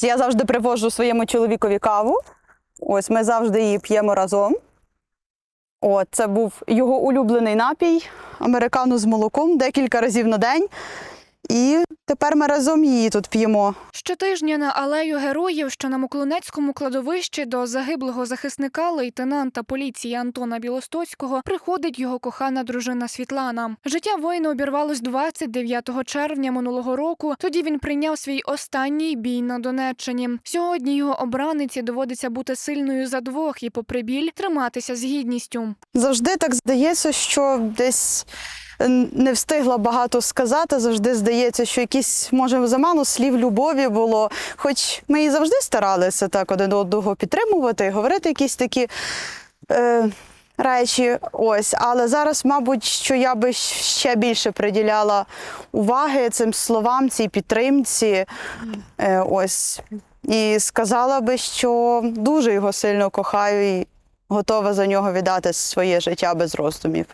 Я завжди привожу своєму чоловікові каву. Ось ми завжди її п'ємо разом. От, це був його улюблений напій, американу з молоком декілька разів на день. І тепер ми разом її тут п'ємо. Щотижня на алею героїв, що на Муклунецькому кладовищі до загиблого захисника лейтенанта поліції Антона Білостоцького приходить його кохана дружина Світлана. Життя воїна обірвалось 29 червня минулого року. Тоді він прийняв свій останній бій на Донеччині. Сьогодні його обраниці доводиться бути сильною за двох і, попри біль, триматися з гідністю. Завжди так здається, що десь не встигла багато сказати. Завжди здається, що якісь, може, замало слів любові було. Хоч ми і завжди старалися так один одного підтримувати, говорити якісь такі. Е, Речі, ось, але зараз, мабуть, що я би ще більше приділяла уваги цим словам, цій підтримці. Е, ось. І сказала би, що дуже його сильно кохаю і готова за нього віддати своє життя без роздумів.